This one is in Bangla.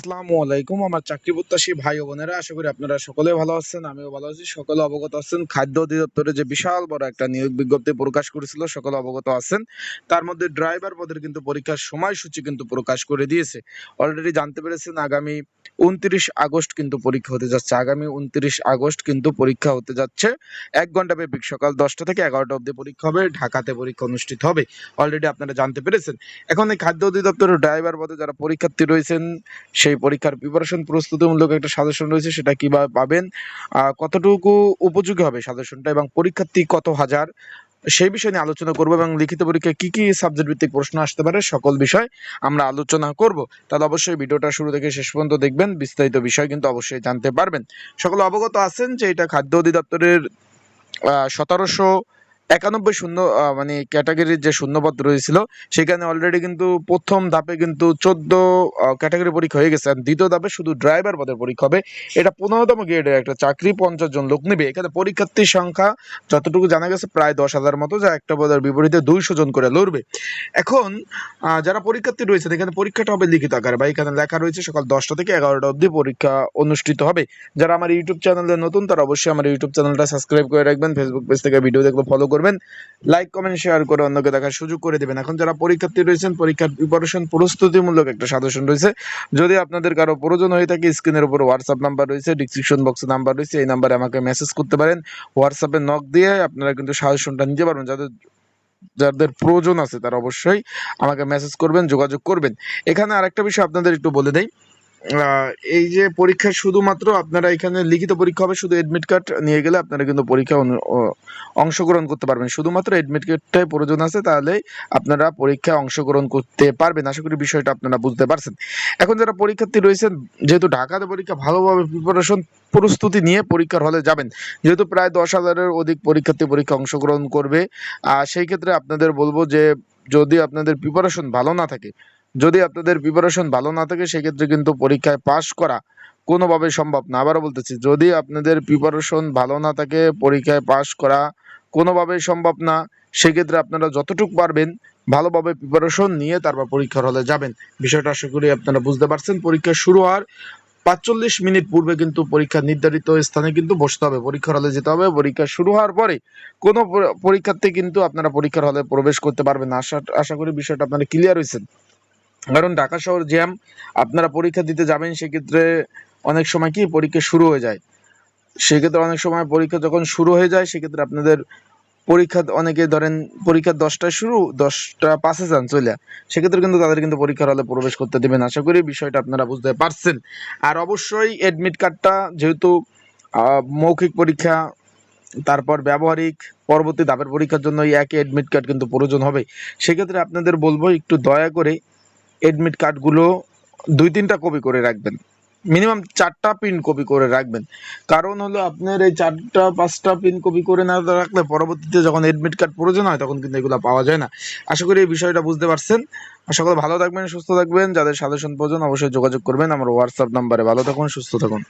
আসসালামু আলাইকুম। আমার চাকরি প্রত্যাশী ভাই ও বোনেরা, আশা করি আপনারা সকলে ভালো আছেন, আমিও ভালো আছি। সকলে অবগত আছেন, খাদ্য অধিদপ্তরে যে বিশাল বড় একটা নিয়োগ বিজ্ঞপ্তি প্রকাশ করেছিল, সকলে অবগত আছেন। তার মধ্যে ড্রাইভার পদের কিন্তু পরীক্ষার সময়সূচি কিন্তু প্রকাশ করে দিয়েছে। অলরেডি জানতে পেরেছেন, আগামী উনত্রিশ আগস্ট কিন্তু পরীক্ষা হতে যাচ্ছে। আগামী উনত্রিশ আগস্ট কিন্তু পরীক্ষা হতে যাচ্ছে। এক ঘণ্টা ব্যাপী সকাল দশটা থেকে এগারোটা অবধি পরীক্ষা হবে, ঢাকাতে পরীক্ষা অনুষ্ঠিত হবে। অলরেডি আপনারা জানতে পেরেছেন। এখন এই খাদ্য অধিদপ্তরের ড্রাইভার পদে যারা পরীক্ষার্থী রয়েছেন সেই পরীক্ষার প্রিপারেশন প্রস্তুতিমূলক একটা সাজেশন রয়েছে, সেটা কীভাবে পাবেন কতটুকু উপযোগী হবে সাজেশনটা এবং পরীক্ষার্থী কত হাজার, সেই বিষয় নিয়ে আলোচনা করব এবং লিখিত পরীক্ষায় কি কি সাবজেক্ট ভিত্তিক প্রশ্ন আসতে পারে সকল বিষয় আমরা আলোচনা করব। তাহলে অবশ্যই ভিডিওটা শুরু থেকে শেষ পর্যন্ত দেখবেন, বিস্তারিত বিষয় কিন্তু অবশ্যই জানতে পারবেন। সকলে অবগত আছেন যে এটা খাদ্য অধিদপ্তরের সতেরোশো একানব্বই শূন্য মানে ক্যাটাগরির যে শূন্যপদ রয়েছিল, সেখানে অলরেডি কিন্তু প্রথম ধাপে কিন্তু চোদ্দ ক্যাটাগরি পরীক্ষা হয়ে গেছে। আর দ্বিতীয় ধাপে শুধু ড্রাইভার পদের পরীক্ষা হবে। এটা পনেরোতম গ্রেডের একটা চাকরি পঞ্চাশ জন লোক নেবে। এখানে পরীক্ষার্থীর সংখ্যা যতটুকু জানা গেছে, প্রায় দশ হাজার মতো, যা একটা পদের বিপরীতে দুইশো জন করে লড়বে। এখন যারা পরীক্ষার্থী রয়েছে এখানে পরীক্ষাটা হবে লিখিত আকারে, বা এখানে লেখা রয়েছে সকাল দশটা থেকে এগারোটা অবধি পরীক্ষা অনুষ্ঠিত হবে। যারা আমার ইউটিউব চ্যানেলে নতুন, তারা অবশ্যই আমার ইউটিউব চ্যানেলটা সাবস্ক্রাইব করে রাখবেন। ফেসবুক পেজ থেকে ভিডিও দেখলে ফলো করবেন। লাইক কমেন্ট শেয়ার করে অন্যকে দেখার সুযোগ করে দেবেন। এখন যারা পরীক্ষার্থী রয়েছেন পরীক্ষার প্রিপারেশন প্রস্তুতিমূলক একটা সাজেশন রয়েছে। যদি আপনাদের কারও প্রয়োজন হয়ে থাকে স্ক্রিনের উপর হোয়াটসঅ্যাপ নাম্বার রয়েছে ডিসক্রিপশন বক্সে নাম্বার রয়েছে এই নাম্বারে আমাকে মেসেজ করতে পারেন। হোয়াটসঅ্যাপে নক দিয়ে আপনারা কিন্তু সাজেশনটা নিতে পারবেন। যাদের যাদের প্রয়োজন আছে তারা অবশ্যই আমাকে মেসেজ করবেন যোগাযোগ করবেন। এখানে আরেকটা বিষয় আপনাদের একটু বলে আহ, এই যে পরীক্ষা শুধুমাত্র আপনারা এখানে লিখিত পরীক্ষা হবে, শুধু এডমিট কার্ড নিয়ে গেলে আপনারা কিন্তু পরীক্ষা অংশগ্রহণ করতে পারবেন। শুধুমাত্র এডমিট কার্ডটাই প্রয়োজন আছে, তাহলে আপনারা পরীক্ষায় অংশগ্রহণ করতে পারবেন। আশা করি বিষয়টা আপনারা বুঝতে পারছেন। এখন যারা পরীক্ষার্থী রয়েছেন, যেহেতু ঢাকাতে পরীক্ষা ভালোভাবে প্রিপারেশন প্রস্তুতি নিয়ে পরীক্ষার হলে যাবেন। যেহেতু প্রায় দশ হাজারের অধিক পরীক্ষার্থী পরীক্ষা অংশগ্রহণ করবে, আর সেই ক্ষেত্রে আপনাদের বলব যে, যদি আপনাদের প্রিপারেশন ভালো না থাকে যদি আপনাদের প্রিপারেশন ভালো না থাকে, সেক্ষেত্রে কিন্তু পরীক্ষায় পাশ করা কোনোভাবে সম্ভব না। আবারও বলতেছি, যদি আপনাদের প্রিপারেশন ভালো না থাকে, পরীক্ষায় পাশ করা কোনোভাবেই সম্ভব না, সেক্ষেত্রে আপনারা যতটুকু পারবেন ভালোভাবে প্রিপারেশন নিয়ে তারপর পরীক্ষার হলে যাবেন। বিষয়টা আশা করি আপনারা বুঝতে পারছেন। পরীক্ষা শুরু হওয়ার পাঁচচল্লিশ মিনিট পূর্বে কিন্তু পরীক্ষা নির্ধারিত স্থানে কিন্তু বসতে হবে, পরীক্ষার হলে যেতে হবে। পরীক্ষা শুরু হওয়ার পরে কোনো পর- পরীক্ষার্থী কিন্তু আপনারা পরীক্ষার হলে প্রবেশ করতে পারবেন আশা আশা করি বিষয়টা আপনারা ক্লিয়ার হয়েছেন। কারণ ঢাকা শহর জ্যাম আপনারা পরীক্ষা দিতে যাবেন, সেক্ষেত্রে অনেক সময় কি পরীক্ষা শুরু হয়ে যায়। সেক্ষেত্রে অনেক সময় পরীক্ষা যখন শুরু হয়ে যায়, সেক্ষেত্রে আপনাদের পরীক্ষা অনেকে ধরেন পরীক্ষা দশটায় শুরু, দশটা পাঁচে যান চলে সেক্ষেত্রে কিন্তু তাদের কিন্তু পরীক্ষার হলে প্রবেশ করতে দেবেন। আশা করি বিষয়টা আপনারা বুঝতে পারছেন। আর অবশ্যই অ্যাডমিট কার্ডটা যেহেতু মৌখিক পরীক্ষা, তারপর ব্যবহারিক, পরবর্তী ধাপের পরীক্ষার জন্য এই একই অ্যাডমিট কার্ড কিন্তু প্রয়োজন হবে। সেক্ষেত্রে আপনাদের বলব একটু দয়া করে এডমিট কার্ডগুলো দুই তিনটা কপি করে রাখবেন। মিনিমাম চারটা পিন কপি করে রাখবেন। কারণ হলো আপনার এই চারটা, পাঁচটা পিন কপি করে না রাখলে পরবর্তীতে যখন এডমিট কার্ড প্রয়োজন হয়, তখন কিন্তু এগুলো পাওয়া যায় না। আশা করি এই বিষয়টা বুঝতে পারছেন। আশা সকলে ভালো থাকবেন, সুস্থ থাকবেন। যাদের সাজেশন প্রয়োজন অবশ্যই যোগাযোগ করবেন। আমার হোয়াটসঅ্যাপ নাম্বারে ভালো থাকুন, সুস্থ থাকুন।